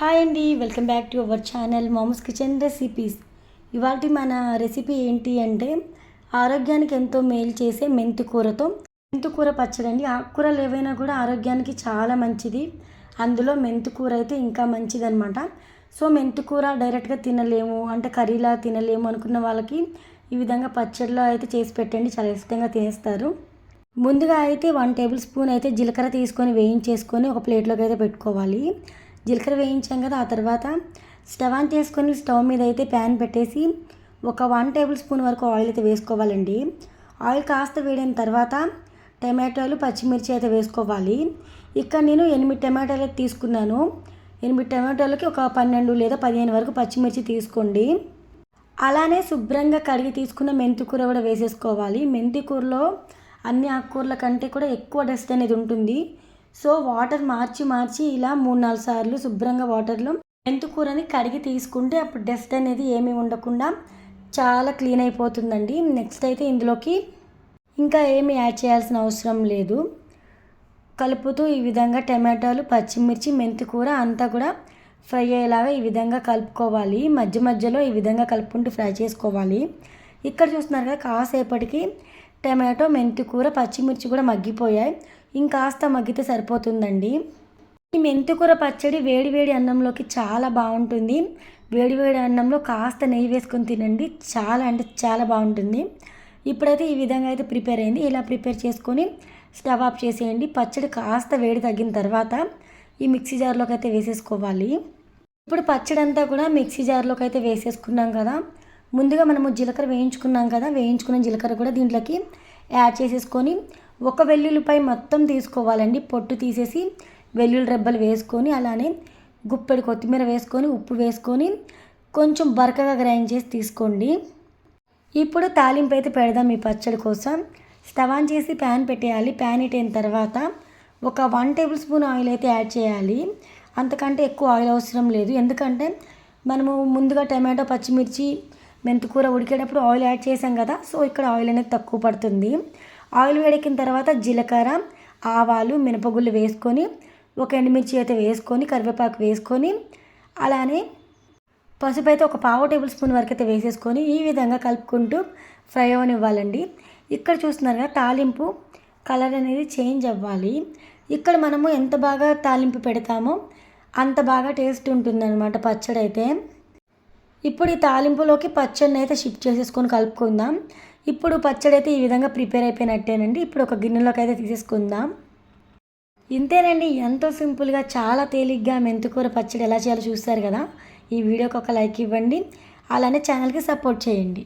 Hi అండి welcome back to our channel Mamu's kitchen recipes. ఇవాళ మన రెసిపీ ఏంటి అంటే ఆరోగ్యానికి ఎంతో మేలు చేసే మెంతి కూరతో. మెంతి కూర పచ్చడి అండి ఆకుకూరలు ఏవైనా కూడా ఆరోగ్యానికి చాలా మంచిది. అందులో మెంతి కూర అయితే ఇంకా మంచిది అనమాట సో మెంతి కూర డైరెక్ట్గా తినలేము అంటే కర్రీలా తినలేము అనుకున్న వాళ్ళకి ఈ విధంగా పచ్చడిలో అయితే చేసి పెట్టండి చాలా ఇష్టంగా తినేస్తారు. ముందుగా అయితే వన్ టేబుల్ స్పూన్ అయితే జీలకర్ర తీసుకొని వేయించేసుకొని ఒక ప్లేట్లోకి అయితే పెట్టుకోవాలి. జీలకర్ర వేయించాం కదా ఆ తర్వాత స్టవ్ ఆన్ చేసుకొని స్టవ్ మీద అయితే ప్యాన్ పెట్టేసి ఒక వన్ టేబుల్ స్పూన్ వరకు ఆయిల్ అయితే వేసుకోవాలండి. ఆయిల్ కాస్త వేడిన తర్వాత టమాటోలు పచ్చిమిర్చి అయితే వేసుకోవాలి. ఇక్కడ నేను ఎనిమిది టమాటాలు అయితే తీసుకున్నాను. ఎనిమిది టమాటోలకి ఒక పన్నెండు లేదా పదిహేను వరకు పచ్చిమిర్చి తీసుకోండి. అలానే శుభ్రంగా కడిగి తీసుకున్న మెంతి కూర కూడా వేసేసుకోవాలి. మెంతి కూరలో అన్ని ఆకుకూరల కంటే కూడా ఎక్కువ డస్ట్ అనేది ఉంటుంది. సో వాటర్ మార్చి మార్చి ఇలా మూడు నాలుగు సార్లు శుభ్రంగా వాటర్లో మెంతు కూరని కడిగి తీసుకుంటే అప్పుడు డస్ట్ అనేది ఏమీ ఉండకుండా చాలా క్లీన్ అయిపోతుందండి. నెక్స్ట్ అయితే ఇందులోకి ఇంకా ఏమి యాడ్ చేయాల్సిన అవసరం లేదు. కలుపుతూ ఈ విధంగా టమాటాలు పచ్చిమిర్చి మెంతి కూర అంతా కూడా ఫ్రై అయ్యేలాగా ఈ విధంగా కలుపుకోవాలి. మధ్య మధ్యలో ఈ విధంగా కలుపుకుంటూ ఫ్రై చేసుకోవాలి. ఇక్కడ చూస్తున్నారు కదా కాసేపటికి టమాటో మెంతి కూర పచ్చిమిర్చి కూడా మగ్గిపోయాయి. ఇంకాస్త మగ్గితే సరిపోతుందండి. ఈ మెంతికూర పచ్చడి వేడి వేడి అన్నంలోకి చాలా బాగుంటుంది. వేడివేడి అన్నంలో కాస్త నెయ్యి వేసుకొని తినండి. చాలా అంటే చాలా బాగుంటుంది. ఇప్పుడైతే ఈ విధంగా అయితే ప్రిపేర్ అయింది. ఇలా ప్రిపేర్ చేసుకొని స్టవ్ ఆఫ్ చేసేయండి. పచ్చడి కాస్త వేడి తగ్గిన తర్వాత ఈ మిక్సీ జార్లోకి అయితే వేసేసుకోవాలి. ఇప్పుడు పచ్చడి అంతా కూడా మిక్సీ జార్లోకి అయితే వేసేసుకున్నాం కదా. ముందుగా మనము జీలకర్ర వేయించుకున్నాం కదా. వేయించుకున్న జీలకర్ర కూడా దీంట్లోకి యాడ్ చేసేసుకొని ఒక వెల్లుల్లిపై మొత్తం తీసుకోవాలండి. పొట్టు తీసేసి వెల్లుల్లి రెబ్బలు వేసుకొని అలానే గుప్పెడు కొత్తిమీర వేసుకొని ఉప్పు వేసుకొని కొంచెం బరకగా గ్రైండ్ చేసి తీసుకోండి. ఇప్పుడు తాలింపు అయితే పెడదాం ఈ పచ్చడి కోసం. స్టవ్ ఆన్ చేసి ప్యాన్ పెట్టేయాలి. ప్యాన్ ఇట్ అయిన తర్వాత ఒక వన్ టేబుల్ స్పూన్ ఆయిల్ అయితే యాడ్ చేయాలి. అంతకంటే ఎక్కువ ఆయిల్ అవసరం లేదు. ఎందుకంటే మనము ముందుగా టమాటో పచ్చిమిర్చి మెంతికూర ఉడికేటప్పుడు ఆయిల్ యాడ్ చేసాం కదా సో ఇక్కడ ఆయిల్ అనేది తక్కువ పడుతుంది. ఆయిల్ వేడెక్కిన తర్వాత జీలకర్ర ఆవాలు మినపగుళ్ళు వేసుకొని ఒక ఎండుమిర్చి అయితే వేసుకొని కరివేపాకు వేసుకొని అలానే పసుపు అయితే ఒక పావు టేబుల్ స్పూన్ వరకు అయితే వేసేసుకొని ఈ విధంగా కలుపుకుంటూ ఫ్రై అవనివ్వాలండి. ఇక్కడ చూస్తున్నారు కదా తాలింపు కలర్ అనేది చేంజ్ అవ్వాలి. ఇక్కడ మనము ఎంత బాగా తాలింపు పెడతామో అంత బాగా టేస్ట్ ఉంటుందన్నమాట పచ్చడి అయితే ఇప్పుడు ఈ తాలింపులోకి పచ్చడిని అయితే షిఫ్ట్ చేసేసుకొని కలుపుకుందాం. ఇప్పుడు పచ్చడి అయితే ఈ విధంగా ప్రిపేర్ అయిపోయినట్టేనండి. ఇప్పుడు ఒక గిన్నెలోకి అయితే తీసేసుకుందాం. ఇంతేనండి ఎంతో సింపుల్గా చాలా తేలిగ్గా మెంతికూర పచ్చడి ఎలా చేయాలో చూస్తారు కదా? ఈ వీడియోకి ఒక లైక్ ఇవ్వండి. అలానే ఛానల్కి సపోర్ట్ చేయండి.